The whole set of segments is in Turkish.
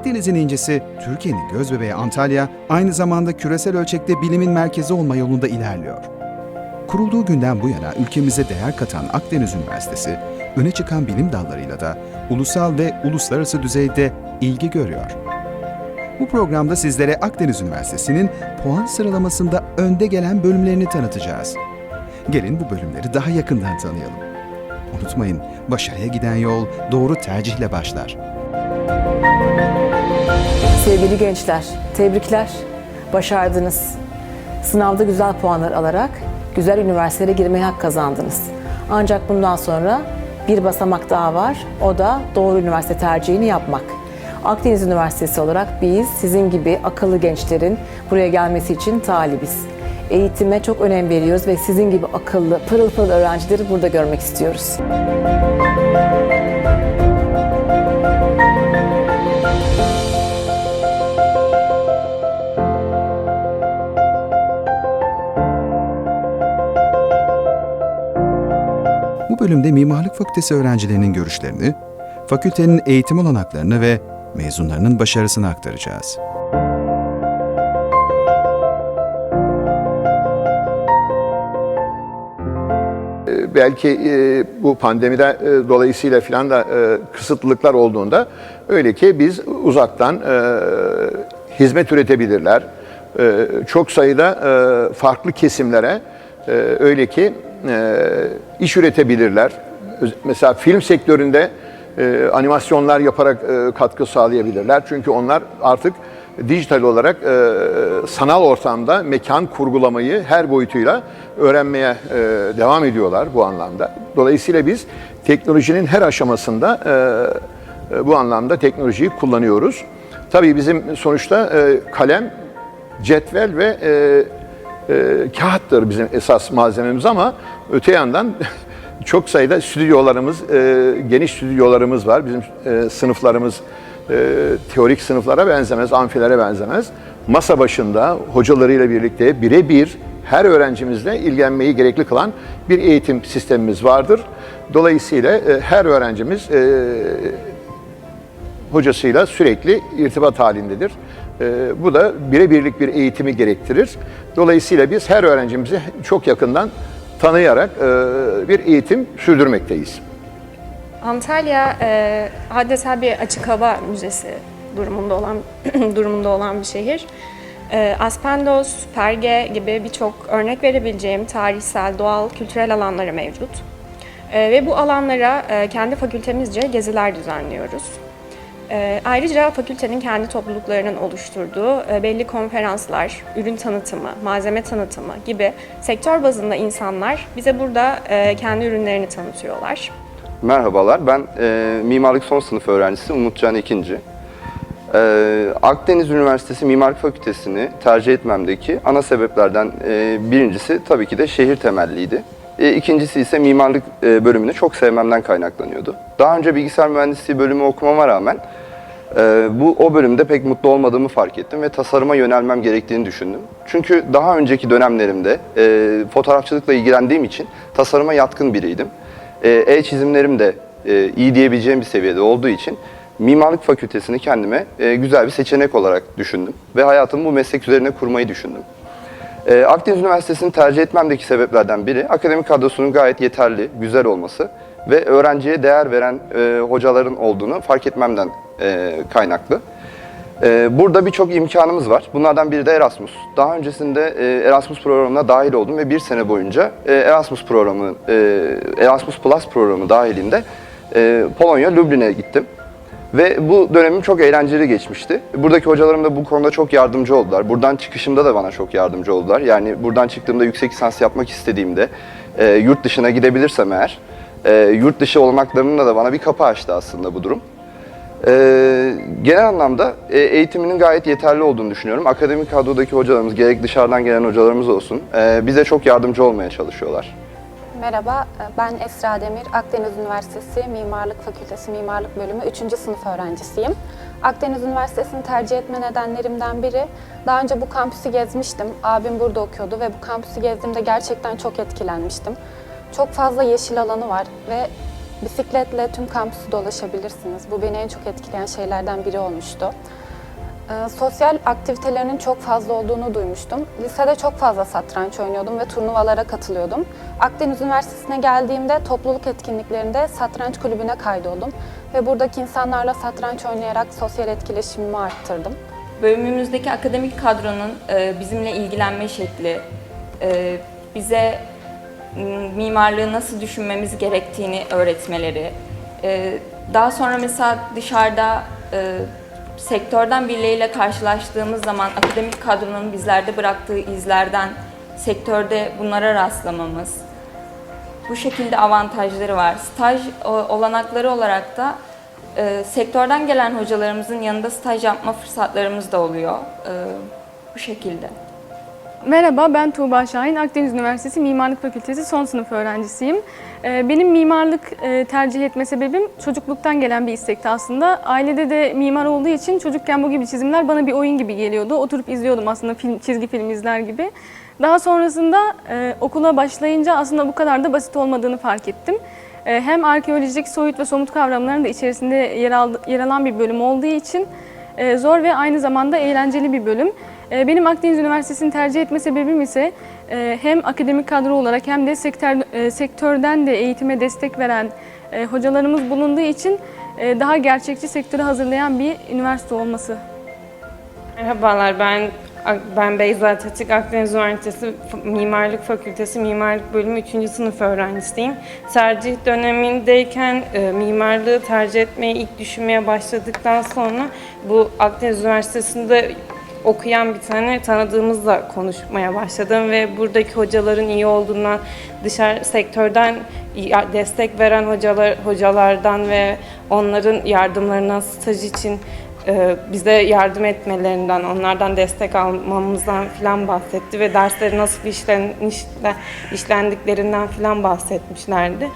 Akdeniz'in incisi, Türkiye'nin gözbebeği Antalya, aynı zamanda küresel ölçekte bilimin merkezi olma yolunda ilerliyor. Kurulduğu günden bu yana ülkemize değer katan Akdeniz Üniversitesi, öne çıkan bilim dallarıyla da ulusal ve uluslararası düzeyde ilgi görüyor. Bu programda sizlere Akdeniz Üniversitesi'nin puan sıralamasında önde gelen bölümlerini tanıtacağız. Gelin bu bölümleri daha yakından tanıyalım. Unutmayın, başarıya giden yol doğru tercihle başlar. Sevgili gençler, tebrikler. Başardınız. Sınavda güzel puanlar alarak güzel üniversitelere girmeye hak kazandınız. Ancak bundan sonra bir basamak daha var. O da doğru üniversite tercihini yapmak. Akdeniz Üniversitesi olarak biz sizin gibi akıllı gençlerin buraya gelmesi için talibiz. Eğitime çok önem veriyoruz ve sizin gibi akıllı, pırıl pırıl öğrencileri burada görmek istiyoruz. Bu bölümde Mimarlık Fakültesi öğrencilerinin görüşlerini, fakültenin eğitim olanaklarını ve mezunlarının başarısını aktaracağız. belki e, bu pandemide e, dolayısıyla filan da e, kısıtlılıklar olduğunda öyle ki biz uzaktan e, hizmet üretebilirler. E, çok sayıda e, farklı kesimlere e, öyle ki e, iş üretebilirler. Mesela film sektöründe e, animasyonlar yaparak e, katkı sağlayabilirler. Çünkü onlar artık dijital olarak e, sanal ortamda mekan kurgulamayı her boyutuyla öğrenmeye devam ediyorlar bu anlamda. Dolayısıyla biz teknolojinin her aşamasında bu anlamda teknolojiyi kullanıyoruz. Tabii bizim sonuçta kalem, cetvel ve e, kağıttır bizim esas malzememiz ama öte yandan çok sayıda stüdyolarımız, e, geniş stüdyolarımız var. Bizim e, sınıflarımız e, teorik sınıflara benzemez, amfilere benzemez. Masa başında hocalarıyla birlikte birebir her öğrencimizle ilgilenmeyi gerekli kılan bir eğitim sistemimiz vardır. Dolayısıyla e, her öğrencimiz e, hocasıyla sürekli irtibat halindedir. Ee, bu da birebirlik bir eğitimi gerektirir. Dolayısıyla biz her öğrencimizi çok yakından tanıyarak e, bir eğitim sürdürmekteyiz. Antalya e, adeta bir açık hava müzesi durumunda olan durumunda olan bir şehir. E, Aspendos, Perge gibi birçok örnek verebileceğim tarihsel, doğal, kültürel alanları mevcut. Ve bu alanlara kendi fakültemizce geziler düzenliyoruz. E, ayrıca fakültenin kendi topluluklarının oluşturduğu e, belli konferanslar, ürün tanıtımı, malzeme tanıtımı gibi sektör bazında insanlar bize burada e, kendi ürünlerini tanıtıyorlar. Merhabalar, ben e, mimarlık son sınıf öğrencisi Umutcan İkinci. E, Akdeniz Üniversitesi Mimarlık Fakültesini tercih etmemdeki ana sebeplerden birincisi tabii ki de şehir temelliydi. E, ikincisi ise mimarlık e, bölümünü çok sevmemden kaynaklanıyordu. Daha önce bilgisayar mühendisliği bölümü okumama rağmen e, bu o bölümde pek mutlu olmadığımı fark ettim ve tasarıma yönelmem gerektiğini düşündüm. Çünkü daha önceki dönemlerimde e, fotoğrafçılıkla ilgilendiğim için tasarıma yatkın biriydim. E, E-çizimlerim de e, iyi diyebileceğim bir seviyede olduğu için mimarlık fakültesini kendime e, güzel bir seçenek olarak düşündüm ve hayatımı bu meslek üzerine kurmayı düşündüm. E, Akdeniz Üniversitesi'ni tercih etmemdeki sebeplerden biri akademik kadrosunun gayet yeterli, güzel olması ve öğrenciye değer veren e, hocaların olduğunu fark etmemden e, kaynaklı. E, burada birçok imkanımız var. Bunlardan biri de Erasmus. Daha öncesinde e, Erasmus programına dahil oldum ve bir sene boyunca e, Erasmus programı, e, Erasmus Plus programı dahilinde e, Polonya, Lublin'e gittim. Ve bu dönemim çok eğlenceli geçmişti. Buradaki hocalarım da bu konuda çok yardımcı oldular. Buradan çıkışımda da bana çok yardımcı oldular. Yani buradan çıktığımda yüksek lisans yapmak istediğimde e, yurt dışına gidebilirsem eğer, e, yurt dışı olmaklarının da bana bir kapı açtı aslında bu durum. Ee, genel anlamda e, eğitiminin gayet yeterli olduğunu düşünüyorum. Akademik kadrodaki hocalarımız, gerek dışarıdan gelen hocalarımız olsun, e, bize çok yardımcı olmaya çalışıyorlar. Merhaba, ben Esra Demir. Akdeniz Üniversitesi Mimarlık Fakültesi Mimarlık Bölümü 3. sınıf öğrencisiyim. Akdeniz Üniversitesi'ni tercih etme nedenlerimden biri, daha önce bu kampüsü gezmiştim. Abim burada okuyordu ve bu kampüsü gezdiğimde gerçekten çok etkilenmiştim. Çok fazla yeşil alanı var ve Bisikletle tüm kampüsü dolaşabilirsiniz. Bu beni en çok etkileyen şeylerden biri olmuştu. Ee, sosyal aktivitelerinin çok fazla olduğunu duymuştum. Lisede çok fazla satranç oynuyordum ve turnuvalara katılıyordum. Akdeniz Üniversitesi'ne geldiğimde topluluk etkinliklerinde satranç kulübüne kaydoldum ve buradaki insanlarla satranç oynayarak sosyal etkileşimimi arttırdım. Bölümümüzdeki akademik kadronun e, bizimle ilgilenme şekli, e, bize mimarlığı nasıl düşünmemiz gerektiğini öğretmeleri, e, daha sonra mesela dışarıda sektörden birileriyle karşılaştığımız zaman akademik kadronun bizlerde bıraktığı izlerden sektörde bunlara rastlamamız, bu şekilde avantajları var. Staj olanakları olarak da e, sektörden gelen hocalarımızın yanında staj yapma fırsatlarımız da oluyor. E, bu şekilde. Merhaba, ben Tuğba Şahin. Akdeniz Üniversitesi Mimarlık Fakültesi son sınıf öğrencisiyim. Ee, Benim mimarlık e, tercih etme sebebim çocukluktan gelen bir istekti aslında. Ailede de mimar olduğu için çocukken bu gibi çizimler bana bir oyun gibi geliyordu. Oturup izliyordum aslında film, çizgi film izler gibi. Daha sonrasında e, okula başlayınca aslında bu kadar da basit olmadığını fark ettim. E, Hem arkeolojik, soyut ve somut kavramların da içerisinde yer, aldı, yer alan bir bölüm olduğu için zor ve aynı zamanda eğlenceli bir bölüm. E, Benim Akdeniz Üniversitesi'ni tercih etme sebebim ise e, hem akademik kadro olarak hem de sektör, e, sektörden de eğitime destek veren e, hocalarımız bulunduğu için daha gerçekçi sektörü hazırlayan bir üniversite olması. Merhabalar, ben ben Beyza Taçık, Akdeniz Üniversitesi Mimarlık Fakültesi Mimarlık Bölümü 3. sınıf öğrencisiyim. Tercih dönemindeyken e, mimarlığı tercih etmeyi ilk düşünmeye başladıktan sonra bu Akdeniz Üniversitesi'nde okuyan bir tane tanıdığımızla konuşmaya başladım ve buradaki hocaların iyi olduğundan, dışarı sektörden destek veren hocalar hocalardan ve onların yardımlarından staj için e, bize yardım etmelerinden, onlardan destek almamızdan falan bahsetti ve dersleri nasıl işlen, işle- işlendiklerinden falan bahsetmişlerdi.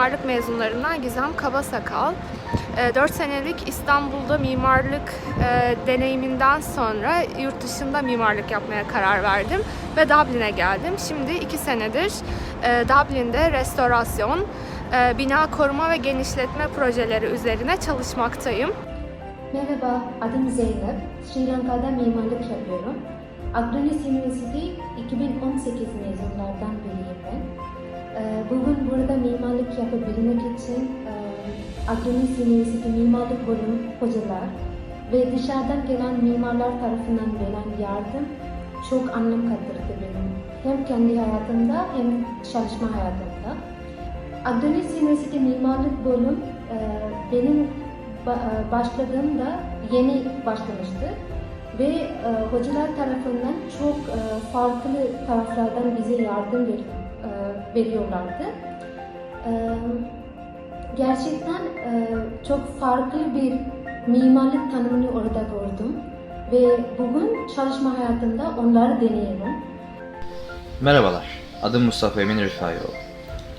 Mimarlık mezunlarından Gizem Kabasakal. 4 senelik İstanbul'da mimarlık e, deneyiminden sonra yurt dışında mimarlık yapmaya karar verdim ve Dublin'e geldim. Şimdi 2 senedir e, Dublin'de restorasyon, e, bina koruma ve genişletme projeleri üzerine çalışmaktayım. Merhaba, adım Zeynep. Sri Lanka'da mimarlık yapıyorum. Akdeniz Üniversitesi 2018 mezunlardan biriyim. Ee, Bugün burada mimarlık yapabilmek için e, Akdeniz Üniversitesi Mimarlık Bölüm hocalar ve dışarıdan gelen mimarlar tarafından verilen yardım çok anlam kattırdı benim. Hem kendi hayatımda hem çalışma hayatımda. Akdeniz Üniversitesi Mimarlık Bölüm e, benim e, başladığımda yeni başlamıştı ve hocalar tarafından çok farklı taraflardan bize yardım ver, e, veriyorlardı. E, gerçekten çok farklı bir mimarlık tanımını orada gördüm ve bugün çalışma hayatımda onları deneyelim. Merhabalar, adım Mustafa Emin Rıfaioğlu.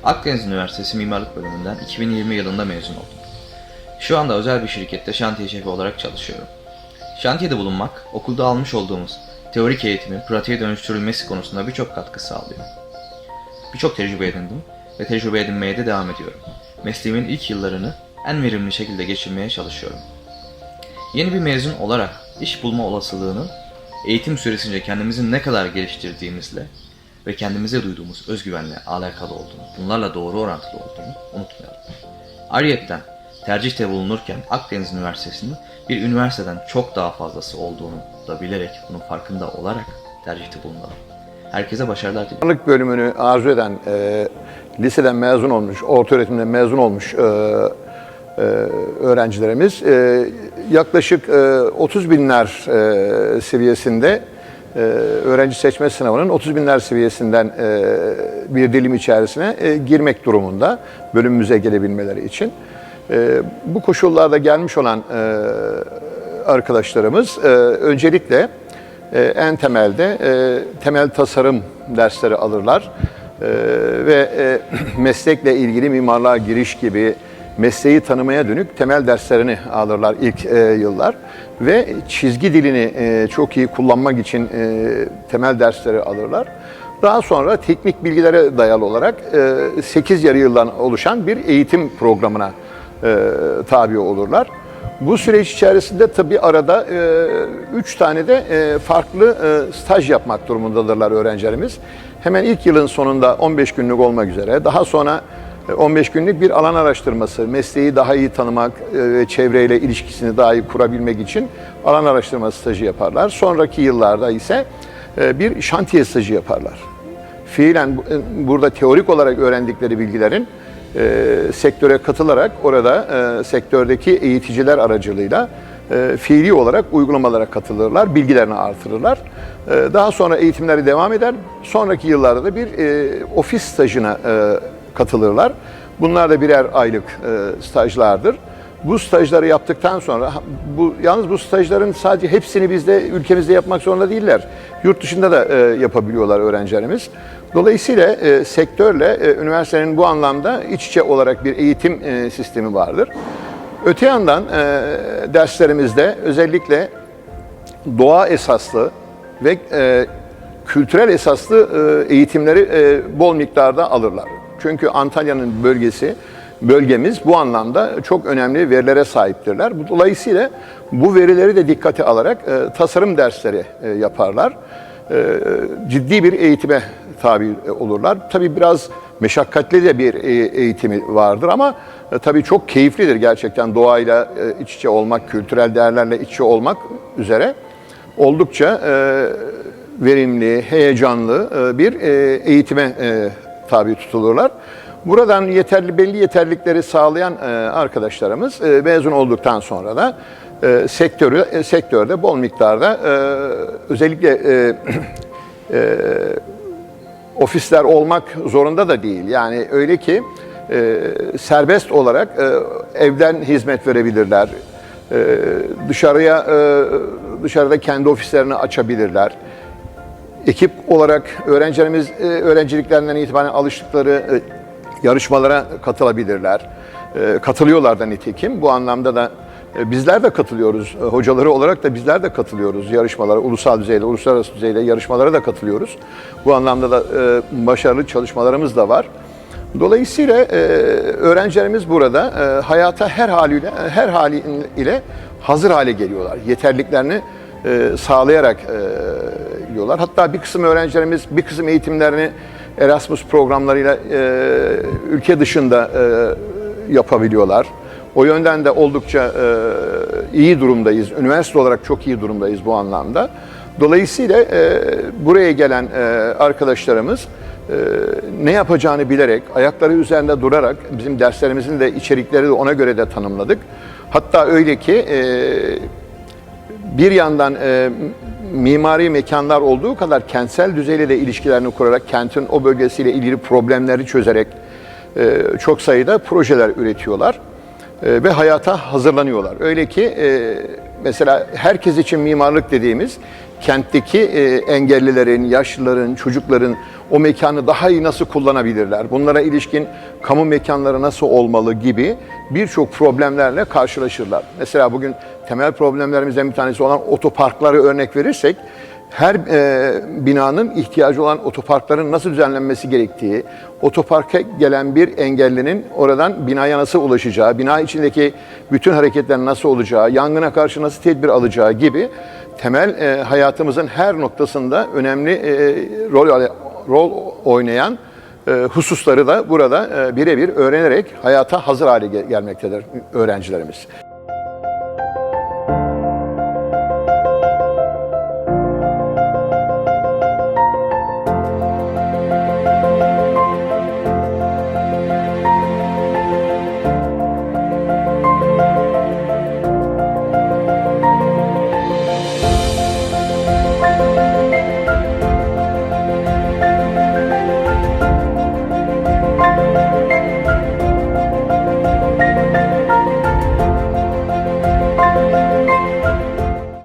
Akdeniz Üniversitesi Mimarlık Bölümünden 2020 yılında mezun oldum. Şu anda özel bir şirkette şantiye şefi olarak çalışıyorum. Şantiyede bulunmak, okulda almış olduğumuz teorik eğitimin pratiğe dönüştürülmesi konusunda birçok katkı sağlıyor. Birçok tecrübe edindim ve tecrübe edinmeye de devam ediyorum. Mesleğimin ilk yıllarını en verimli şekilde geçirmeye çalışıyorum. Yeni bir mezun olarak iş bulma olasılığının eğitim süresince kendimizi ne kadar geliştirdiğimizle ve kendimize duyduğumuz özgüvenle alakalı olduğunu, bunlarla doğru orantılı olduğunu unutmayalım. Ayrıyeten tercihte bulunurken Akdeniz Üniversitesi'nin bir üniversiteden çok daha fazlası olduğunu da bilerek bunun farkında olarak tercihte bulunalım. Herkese başarılar diliyorum. Mimarlık bölümünü arzu eden, e, liseden mezun olmuş, orta öğretimden mezun olmuş e, e, öğrencilerimiz e, yaklaşık e, 30 binler e, seviyesinde e, öğrenci seçme sınavının 30 binler seviyesinden e, bir dilim içerisine e, girmek durumunda bölümümüze gelebilmeleri için. E, bu koşullarda gelmiş olan e, arkadaşlarımız e, öncelikle en temelde e, temel tasarım dersleri alırlar E, ve e, meslekle ilgili mimarlığa giriş gibi mesleği tanımaya dönük temel derslerini alırlar ilk e, yıllar ve çizgi dilini çok iyi kullanmak için temel dersleri alırlar. Daha sonra teknik bilgilere dayalı olarak e, 8 yarı yıldan oluşan bir eğitim programına tabi olurlar. Bu süreç içerisinde tabii arada e, üç tane de e, farklı e, staj yapmak durumundadırlar öğrencilerimiz. Hemen ilk yılın sonunda 15 günlük olmak üzere, daha sonra e, 15 günlük bir alan araştırması, mesleği daha iyi tanımak e, ve çevreyle ilişkisini daha iyi kurabilmek için alan araştırması stajı yaparlar. Sonraki yıllarda ise e, bir şantiye stajı yaparlar. Fiilen bu- e, burada teorik olarak öğrendikleri bilgilerin e, sektöre katılarak orada e, sektördeki eğiticiler aracılığıyla e, fiili olarak uygulamalara katılırlar, bilgilerini artırırlar. E, daha sonra eğitimleri devam eder. Sonraki yıllarda da bir e, ofis stajına e, katılırlar. Bunlar da birer aylık e, stajlardır. Bu stajları yaptıktan sonra, bu yalnız bu stajların sadece hepsini bizde ülkemizde yapmak zorunda değiller. Yurt dışında da e, yapabiliyorlar öğrencilerimiz. Dolayısıyla e, sektörle e, üniversitenin bu anlamda iç içe olarak bir eğitim e, sistemi vardır. Öte yandan e, derslerimizde özellikle doğa esaslı ve e, kültürel esaslı e, eğitimleri e, bol miktarda alırlar. Çünkü Antalya'nın bölgesi, bölgemiz bu anlamda çok önemli verilere sahiptirler. Dolayısıyla bu verileri de dikkate alarak e, tasarım dersleri e, yaparlar. E, ciddi bir eğitime tabi olurlar. Tabii biraz meşakkatli de bir e, eğitimi vardır ama e, tabii çok keyiflidir gerçekten doğayla e, iç içe olmak, kültürel değerlerle iç içe olmak üzere oldukça e, verimli, heyecanlı e, bir e, eğitime e, tabi tutulurlar. Buradan yeterli belli yeterlilikleri sağlayan e, arkadaşlarımız e, mezun olduktan sonra da e, sektörü e, sektörde bol miktarda e, özellikle e, e, ofisler olmak zorunda da değil. Yani öyle ki e, serbest olarak e, evden hizmet verebilirler. E, dışarıya e, dışarıda kendi ofislerini açabilirler. Ekip olarak öğrencilerimiz e, öğrenciliklerinden itibaren alıştıkları e, yarışmalara katılabilirler. E, katılıyorlar da nitekim. Bu anlamda da bizler de katılıyoruz. E, Hocaları olarak da bizler de katılıyoruz yarışmalara, ulusal düzeyde, uluslararası düzeyde yarışmalara da katılıyoruz. Bu anlamda da e, başarılı çalışmalarımız da var. Dolayısıyla e, öğrencilerimiz burada e, hayata her haliyle her haliyle hazır hale geliyorlar. Yeterliklerini e, sağlayarak e, gidiyorlar. Hatta bir kısım öğrencilerimiz bir kısım eğitimlerini Erasmus programlarıyla e, ülke dışında e, yapabiliyorlar. O yönden de oldukça e, iyi durumdayız. Üniversite olarak çok iyi durumdayız bu anlamda. Dolayısıyla e, buraya gelen e, arkadaşlarımız e, ne yapacağını bilerek, ayakları üzerinde durarak bizim derslerimizin de içerikleri de ona göre de tanımladık. Hatta öyle ki e, bir yandan e, mimari mekanlar olduğu kadar kentsel düzeyle de ilişkilerini kurarak kentin o bölgesiyle ilgili problemleri çözerek e, çok sayıda projeler üretiyorlar ve hayata hazırlanıyorlar. Öyle ki e, mesela herkes için mimarlık dediğimiz kentteki e, engellilerin, yaşlıların, çocukların o mekanı daha iyi nasıl kullanabilirler, bunlara ilişkin kamu mekanları nasıl olmalı gibi birçok problemlerle karşılaşırlar. Mesela bugün temel problemlerimizden bir tanesi olan otoparkları örnek verirsek, her e, binanın ihtiyacı olan otoparkların nasıl düzenlenmesi gerektiği, otoparka gelen bir engellinin oradan binaya nasıl ulaşacağı, bina içindeki bütün hareketlerin nasıl olacağı, yangına karşı nasıl tedbir alacağı gibi temel e, hayatımızın her noktasında önemli e, rol rol oynayan e, hususları da burada e, birebir öğrenerek hayata hazır hale gel- gelmektedir öğrencilerimiz.